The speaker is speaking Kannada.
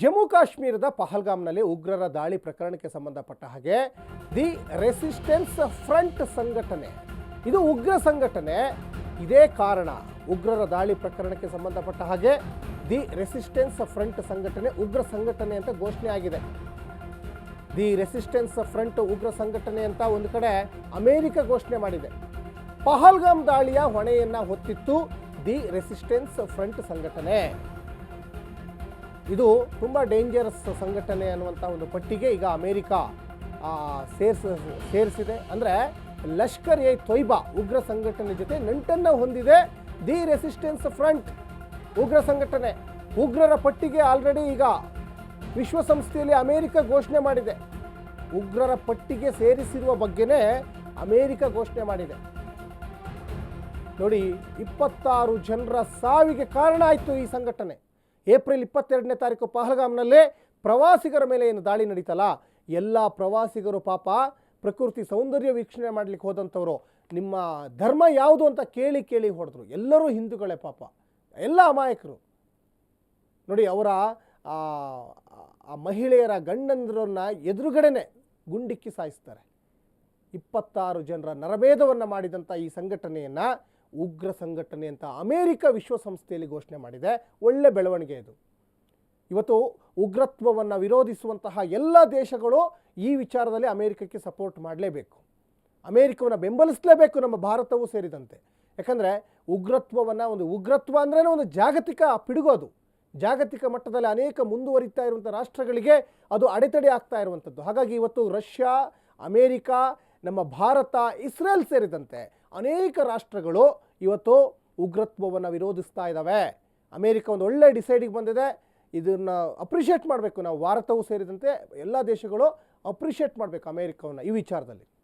ಜಮ್ಮು ಕಾಶ್ಮೀರದ ಪಹಲ್ಗಾಮ್ನಲ್ಲಿ ಉಗ್ರರ ದಾಳಿ ಪ್ರಕರಣಕ್ಕೆ ಸಂಬಂಧಪಟ್ಟ ಹಾಗೆ ದಿ ರೆಸಿಸ್ಟೆನ್ಸ್ ಫ್ರಂಟ್ ಸಂಘಟನೆ. ಇದು ಉಗ್ರ ಸಂಘಟನೆ. ಇದೇ ಕಾರಣ ಉಗ್ರರ ದಾಳಿ ಪ್ರಕರಣಕ್ಕೆ ಸಂಬಂಧಪಟ್ಟ ಹಾಗೆ ದಿ ರೆಸಿಸ್ಟೆನ್ಸ್ ಫ್ರಂಟ್ ಸಂಘಟನೆ ಉಗ್ರ ಸಂಘಟನೆ ಅಂತ ಘೋಷಣೆ ಆಗಿದೆ. ದಿ ರೆಸಿಸ್ಟೆನ್ಸ್ ಫ್ರಂಟ್ ಉಗ್ರ ಸಂಘಟನೆ ಅಂತ ಒಂದು ಕಡೆ ಅಮೆರಿಕ ಘೋಷಣೆ ಮಾಡಿದೆ. ಪಹಲ್ಗಾಮ್ ದಾಳಿಯ ಹೊಣೆಯನ್ನ ಹೊತ್ತಿತ್ತು ದಿ ರೆಸಿಸ್ಟೆನ್ಸ್ ಫ್ರಂಟ್ ಸಂಘಟನೆ. ಇದು ತುಂಬ ಡೇಂಜರಸ್ ಸಂಘಟನೆ ಅನ್ನುವಂಥ ಒಂದು ಪಟ್ಟಿಗೆ ಈಗ ಅಮೇರಿಕಾ ಸೇರ್ಸ, ಸೇರಿಸಿದೆ. ಅಂದರೆ ಲಷ್ಕರ್ ಎ ತೊಯ್ಬಾ ಉಗ್ರ ಸಂಘಟನೆ ಜೊತೆ ನಂಟನ್ನು ಹೊಂದಿದೆ. ದಿ ರೆಸಿಸ್ಟೆನ್ಸ್ ಫ್ರಂಟ್ ಉಗ್ರ ಸಂಘಟನೆ. ಉಗ್ರರ ಪಟ್ಟಿಗೆ ಆಲ್ರೆಡಿ ಈಗ ವಿಶ್ವಸಂಸ್ಥೆಯಲ್ಲಿ ಅಮೇರಿಕ ಘೋಷಣೆ ಮಾಡಿದೆ. ಉಗ್ರರ ಪಟ್ಟಿಗೆ ಸೇರಿಸಿರುವ ಬಗ್ಗೆನೇ ಅಮೇರಿಕ ಘೋಷಣೆ ಮಾಡಿದೆ. ನೋಡಿ, ಇಪ್ಪತ್ತಾರು ಜನರ ಸಾವಿಗೆ ಕಾರಣ ಆಯಿತು ಈ ಸಂಘಟನೆ. ಏಪ್ರಿಲ್ ಇಪ್ಪತ್ತೆರಡನೇ ತಾರೀಕು ಪಹಲ್ಗಾಮ್ನಲ್ಲೇ ಪ್ರವಾಸಿಗರ ಮೇಲೆ ಏನು ದಾಳಿ ನಡೀತಲ್ಲ? ಎಲ್ಲ ಪ್ರವಾಸಿಗರು ಪಾಪ ಪ್ರಕೃತಿ ಸೌಂದರ್ಯ ವೀಕ್ಷಣೆ ಮಾಡಲಿಕ್ಕೆ ಹೋದಂಥವರು. ನಿಮ್ಮ ಧರ್ಮ ಯಾವುದು ಅಂತ ಕೇಳಿ ಕೇಳಿ ಹೊಡೆದ್ರು. ಎಲ್ಲರೂ ಹಿಂದೂಗಳೇ ಪಾಪ. ಎಲ್ಲ ಅಮಾಯಕರು. ನೋಡಿ, ಅವರ, ಆ ಮಹಿಳೆಯರ ಗಂಡಂದ್ರನ್ನ ಎದುರುಗಡೆನೆ ಗುಂಡಿಕ್ಕಿ ಸಾಯಿಸ್ತಾರೆ. ಇಪ್ಪತ್ತಾರು ಜನರ ನರಭೇದವನ್ನು ಮಾಡಿದಂಥ ಈ ಸಂಘಟನೆಯನ್ನು ಉಗ್ರ ಸಂಘಟನೆ ಅಂತ ಅಮೇರಿಕ ವಿಶ್ವಸಂಸ್ಥೆಯಲ್ಲಿ ಘೋಷಣೆ ಮಾಡಿದೆ. ಒಳ್ಳೆ ಬೆಳವಣಿಗೆ ಇದು. ಇವತ್ತು ಉಗ್ರತ್ವವನ್ನು ವಿರೋಧಿಸುವಂತಹ ಎಲ್ಲ ದೇಶಗಳು ಈ ವಿಚಾರದಲ್ಲಿ ಅಮೇರಿಕಕ್ಕೆ ಸಪೋರ್ಟ್ ಮಾಡಲೇಬೇಕು. ಅಮೇರಿಕವನ್ನು ಬೆಂಬಲಿಸಲೇಬೇಕು ನಮ್ಮ ಭಾರತವೂ ಸೇರಿದಂತೆ. ಯಾಕಂದರೆ ಉಗ್ರತ್ವವನ್ನು ಒಂದು ಉಗ್ರತ್ವ ಅಂದ್ರೇ ಒಂದು ಜಾಗತಿಕ ಪಿಡುಗೋದು ಜಾಗತಿಕ ಮಟ್ಟದಲ್ಲಿ ಅನೇಕ ಮುಂದುವರಿತಾ ಇರುವಂಥ ರಾಷ್ಟ್ರಗಳಿಗೆ ಅದು ಅಡೆತಡೆ ಆಗ್ತಾ ಇರುವಂಥದ್ದು ಹಾಗಾಗಿ ಇವತ್ತು ರಷ್ಯಾ, ಅಮೇರಿಕಾ, ನಮ್ಮ ಭಾರತ, ಇಸ್ರೇಲ್ ಸೇರಿದಂತೆ ಅನೇಕ ರಾಷ್ಟ್ರಗಳು ಇವತ್ತು ಉಗ್ರತ್ವವನ್ನು ವಿರೋಧಿಸ್ತಾ ಇದ್ದಾವೆ. ಅಮೇರಿಕ ಒಂದು ಒಳ್ಳೆ ಡಿಸೈಡಿಗೆ ಬಂದಿದೆ. ಇದನ್ನು ಅಪ್ರಿಷಿಯೇಟ್ ಮಾಡಬೇಕು. ನಾವು ಭಾರತವೂ ಸೇರಿದಂತೆ ಎಲ್ಲ ದೇಶಗಳು ಅಪ್ರಿಷಿಯೇಟ್ ಮಾಡಬೇಕು ಅಮೇರಿಕವನ್ನು ಈ ವಿಚಾರದಲ್ಲಿ.